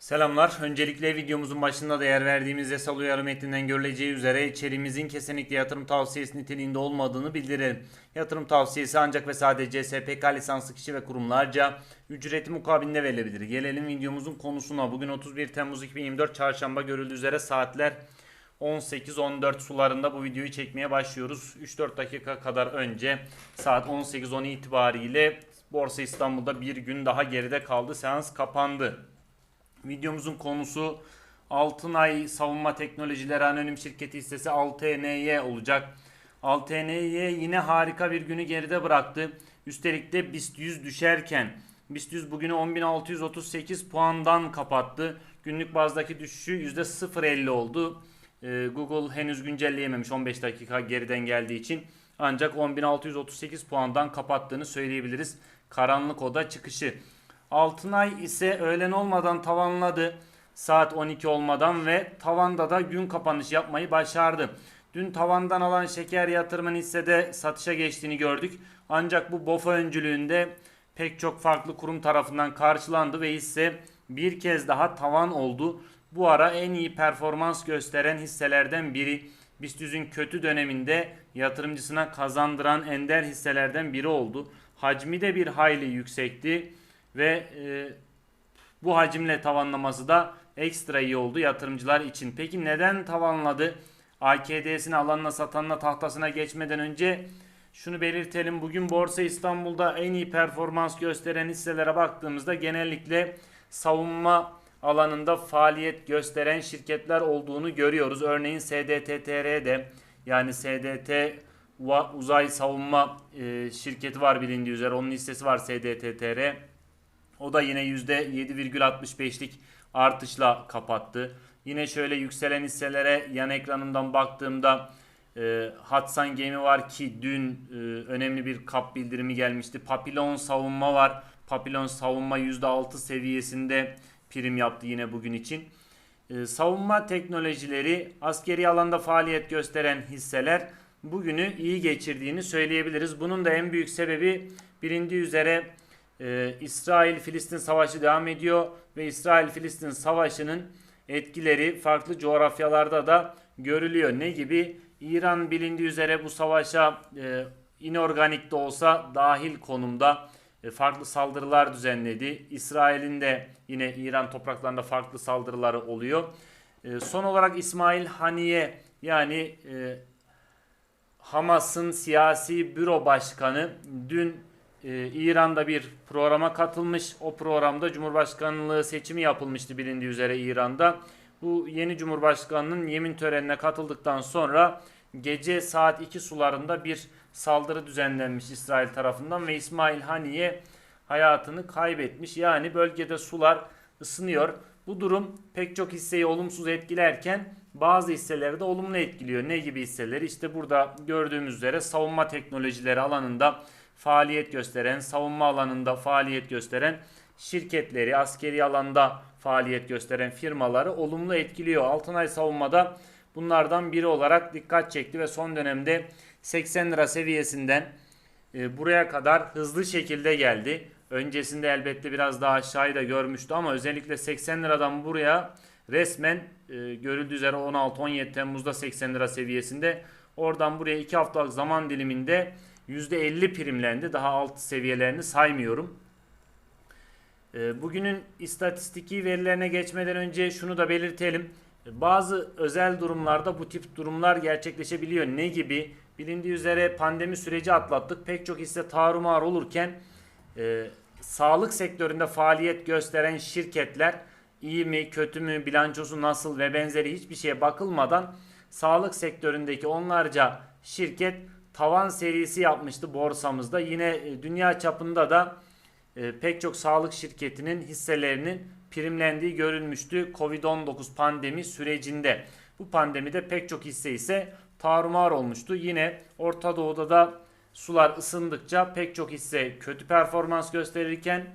Selamlar. Öncelikle videomuzun başında da yer verdiğimiz yasal uyarı metninden görüleceği üzere içeriğimizin kesinlikle yatırım tavsiyesi niteliğinde olmadığını bildirelim. Yatırım tavsiyesi ancak ve sadece SPK lisanslı kişi ve kurumlarca ücreti mukabilinde verilebilir. Gelelim videomuzun konusuna. Bugün 31 Temmuz 2024 Çarşamba görüldüğü üzere saatler 18-14 sularında bu videoyu çekmeye başlıyoruz. 3-4 dakika kadar önce saat 18-10 itibariyle Borsa İstanbul'da bir gün daha geride kaldı. Seans kapandı. Videomuzun konusu Altınay Savunma Teknolojileri Anonim Şirketi hissesi 6NY olacak. 6NY yine harika bir günü geride bıraktı. Üstelik de BIST 100 düşerken BIST 100 bugünü 10.638 puandan kapattı. Günlük bazdaki düşüşü %0.50 oldu. Ee, Google henüz güncelleyememiş 15 dakika geriden geldiği için. Ancak 10.638 puandan kapattığını söyleyebiliriz. Karanlık oda çıkışı. Altınay ise öğlen olmadan tavanladı. Saat 12 olmadan ve tavanda da gün kapanış yapmayı başardı. Dün tavandan alan şeker yatırımın hissede satışa geçtiğini gördük. Ancak bu BOFA öncülüğünde pek çok farklı kurum tarafından karşılandı ve hisse bir kez daha tavan oldu. Bu ara en iyi performans gösteren hisselerden biri. BIST 100'ün kötü döneminde yatırımcısına kazandıran ender hisselerden biri oldu. Hacmi de bir hayli yüksekti ve e, bu hacimle tavanlaması da ekstra iyi oldu yatırımcılar için. Peki neden tavanladı? AKD'sini alanına satanla tahtasına geçmeden önce şunu belirtelim. Bugün Borsa İstanbul'da en iyi performans gösteren hisselere baktığımızda genellikle savunma alanında faaliyet gösteren şirketler olduğunu görüyoruz. Örneğin SDTTR'de yani SDT Uzay Savunma e, şirketi var bilindiği üzere. Onun hissesi var SDTTR. O da yine %7,65'lik artışla kapattı. Yine şöyle yükselen hisselere yan ekranımdan baktığımda e, Hatsan Gemi var ki dün e, önemli bir kap bildirimi gelmişti. Papillon savunma var. Papillon savunma %6 seviyesinde prim yaptı yine bugün için. E, savunma teknolojileri askeri alanda faaliyet gösteren hisseler bugünü iyi geçirdiğini söyleyebiliriz. Bunun da en büyük sebebi bilindiği üzere ee, İsrail-Filistin savaşı devam ediyor ve İsrail-Filistin savaşının etkileri farklı coğrafyalarda da görülüyor. Ne gibi? İran bilindiği üzere bu savaşa e, inorganik de olsa dahil konumda e, farklı saldırılar düzenledi. İsrail'in de yine İran topraklarında farklı saldırıları oluyor. E, son olarak İsmail Haniye yani e, Hamas'ın siyasi büro başkanı dün e, İran'da bir programa katılmış. O programda Cumhurbaşkanlığı seçimi yapılmıştı bilindiği üzere İran'da. Bu yeni Cumhurbaşkanının yemin törenine katıldıktan sonra gece saat 2 sularında bir saldırı düzenlenmiş İsrail tarafından ve İsmail Haniye hayatını kaybetmiş. Yani bölgede sular ısınıyor. Bu durum pek çok hisseyi olumsuz etkilerken bazı hisseleri de olumlu etkiliyor. Ne gibi hisseleri? İşte burada gördüğümüz üzere savunma teknolojileri alanında faaliyet gösteren, savunma alanında faaliyet gösteren şirketleri, askeri alanda faaliyet gösteren firmaları olumlu etkiliyor. Altınay Savunma'da bunlardan biri olarak dikkat çekti ve son dönemde 80 lira seviyesinden e, buraya kadar hızlı şekilde geldi. Öncesinde elbette biraz daha aşağıyı da görmüştü ama özellikle 80 liradan buraya resmen e, görüldüğü üzere 16-17 Temmuz'da 80 lira seviyesinde oradan buraya 2 haftalık zaman diliminde %50 primlendi. Daha alt seviyelerini saymıyorum. E, bugünün istatistiki verilerine geçmeden önce şunu da belirtelim. Bazı özel durumlarda bu tip durumlar gerçekleşebiliyor. Ne gibi? Bilindiği üzere pandemi süreci atlattık. Pek çok hisse tarumar olurken e, sağlık sektöründe faaliyet gösteren şirketler iyi mi kötü mü bilançosu nasıl ve benzeri hiçbir şeye bakılmadan sağlık sektöründeki onlarca şirket tavan serisi yapmıştı borsamızda. Yine e, dünya çapında da e, pek çok sağlık şirketinin hisselerinin primlendiği görülmüştü Covid-19 pandemi sürecinde. Bu pandemide pek çok hisse ise tarumar olmuştu. Yine Orta Doğu'da da sular ısındıkça pek çok hisse kötü performans gösterirken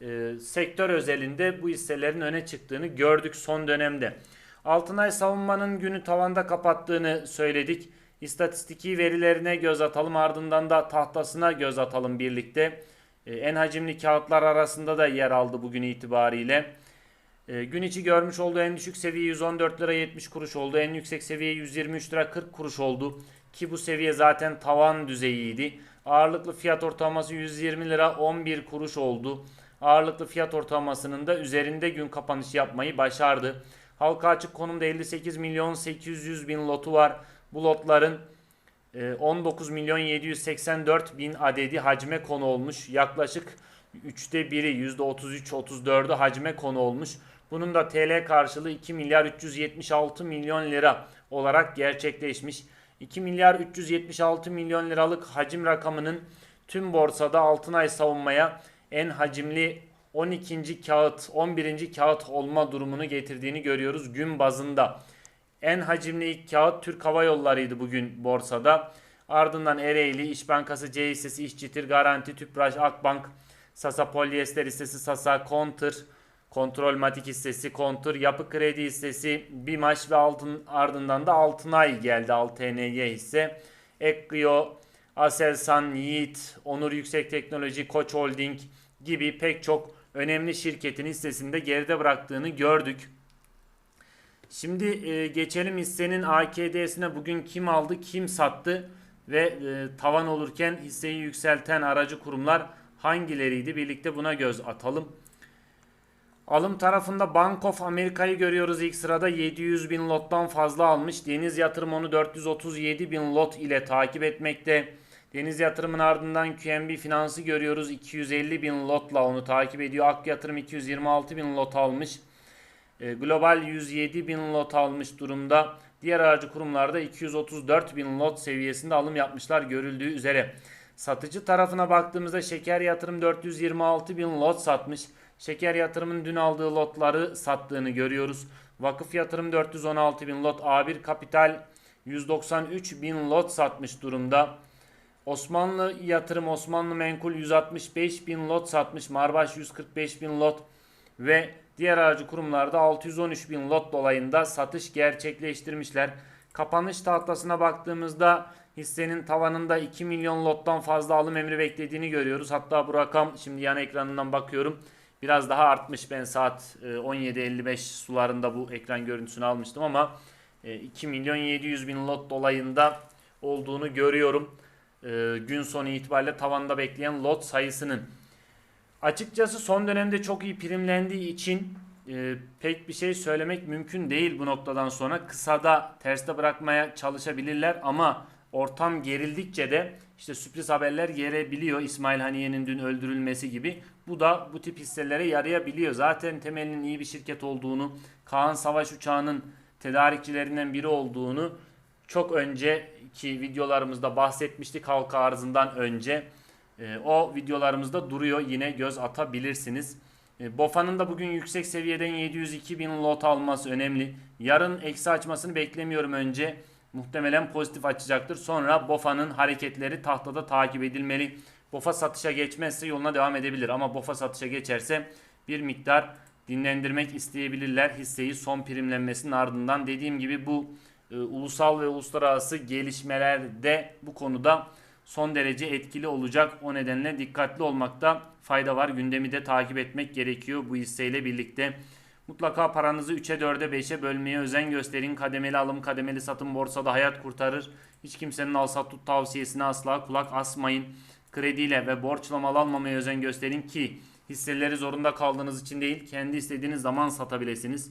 e, sektör özelinde bu hisselerin öne çıktığını gördük son dönemde. Altınay savunmanın günü tavanda kapattığını söyledik. İstatistiki verilerine göz atalım ardından da tahtasına göz atalım birlikte. E, en hacimli kağıtlar arasında da yer aldı bugün itibariyle. E, gün içi görmüş olduğu en düşük seviye 114 lira 70 kuruş oldu. En yüksek seviye 123 lira 40 kuruş oldu. Ki bu seviye zaten tavan düzeyiydi. Ağırlıklı fiyat ortalaması 120 lira 11 kuruş oldu. Ağırlıklı fiyat ortalamasının da üzerinde gün kapanışı yapmayı başardı. Halka açık konumda 58 milyon 800 bin lotu var. Bu lotların e, 19 milyon 784 bin adedi hacme konu olmuş. Yaklaşık üçte biri %33-34'ü hacme konu olmuş. Bunun da TL karşılığı 2 milyar 376 milyon lira olarak gerçekleşmiş. 2 milyar 376 milyon liralık hacim rakamının tüm borsada altın ay savunmaya en hacimli 12. kağıt, 11. kağıt olma durumunu getirdiğini görüyoruz gün bazında. En hacimli ilk kağıt Türk Hava Yolları'ydı bugün borsada. Ardından Ereğli, İş Bankası, C hissesi, İşçitir, Garanti, Tüpraş, Akbank, Sasa Polyester hissesi, Sasa, Kontır, Kontrol Matik hissesi, Kontır, Yapı Kredi hissesi, Bimaş ve altın ardından da Altınay geldi. Altny hisse. Ekkio, Aselsan, Yiğit, Onur Yüksek Teknoloji, Koç Holding gibi pek çok önemli şirketin hissesinde geride bıraktığını gördük. Şimdi e, geçelim hissenin AKD'sine bugün kim aldı, kim sattı ve e, tavan olurken hisseyi yükselten aracı kurumlar hangileriydi? Birlikte buna göz atalım. Alım tarafında Bank of Amerika'yı görüyoruz ilk sırada 700 bin lottan fazla almış. Deniz Yatırım onu 437 bin lot ile takip etmekte. Deniz Yatırım'ın ardından QNB Finans'ı görüyoruz 250 bin lotla onu takip ediyor. Ak Yatırım 226 bin lot almış. E, Global 107 bin lot almış durumda. Diğer aracı kurumlarda 234 bin lot seviyesinde alım yapmışlar görüldüğü üzere. Satıcı tarafına baktığımızda Şeker Yatırım 426 bin lot satmış. Şeker Yatırım'ın dün aldığı lotları sattığını görüyoruz. Vakıf Yatırım 416 bin lot. A1 Kapital 193 bin lot satmış durumda. Osmanlı Yatırım Osmanlı Menkul 165 bin lot satmış. Marbaş 145 bin lot ve diğer aracı kurumlarda 613 bin lot dolayında satış gerçekleştirmişler. Kapanış tahtasına baktığımızda hissenin tavanında 2 milyon lottan fazla alım emri beklediğini görüyoruz. Hatta bu rakam şimdi yan ekranından bakıyorum. Biraz daha artmış. Ben saat e, 17.55 sularında bu ekran görüntüsünü almıştım ama e, 2 milyon 700 bin lot dolayında olduğunu görüyorum. E, gün sonu itibariyle tavanda bekleyen lot sayısının. Açıkçası son dönemde çok iyi primlendiği için e, pek bir şey söylemek mümkün değil bu noktadan sonra. Kısada terste bırakmaya çalışabilirler ama ortam gerildikçe de işte sürpriz haberler gelebiliyor. İsmail Haniye'nin dün öldürülmesi gibi. Bu da bu tip hisselere yarayabiliyor. Zaten temelinin iyi bir şirket olduğunu, Kaan Savaş Uçağı'nın tedarikçilerinden biri olduğunu çok önceki videolarımızda bahsetmiştik halka arzından önce. E, o videolarımızda duruyor. Yine göz atabilirsiniz. E, BOFA'nın da bugün yüksek seviyeden 702 bin lot alması önemli. Yarın eksi açmasını beklemiyorum önce. Muhtemelen pozitif açacaktır. Sonra BOFA'nın hareketleri tahtada takip edilmeli. BOFA satışa geçmezse yoluna devam edebilir. Ama BOFA satışa geçerse bir miktar dinlendirmek isteyebilirler hisseyi son primlenmesinin ardından. Dediğim gibi bu e, ulusal ve uluslararası gelişmelerde bu konuda son derece etkili olacak. O nedenle dikkatli olmakta fayda var. Gündemi de takip etmek gerekiyor bu hisseyle birlikte. Mutlaka paranızı 3'e 4'e 5'e bölmeye özen gösterin. Kademeli alım, kademeli satım borsada hayat kurtarır. Hiç kimsenin al sat tut tavsiyesine asla kulak asmayın. Krediyle ve borçla mal almamaya özen gösterin ki hisseleri zorunda kaldığınız için değil, kendi istediğiniz zaman satabilirsiniz.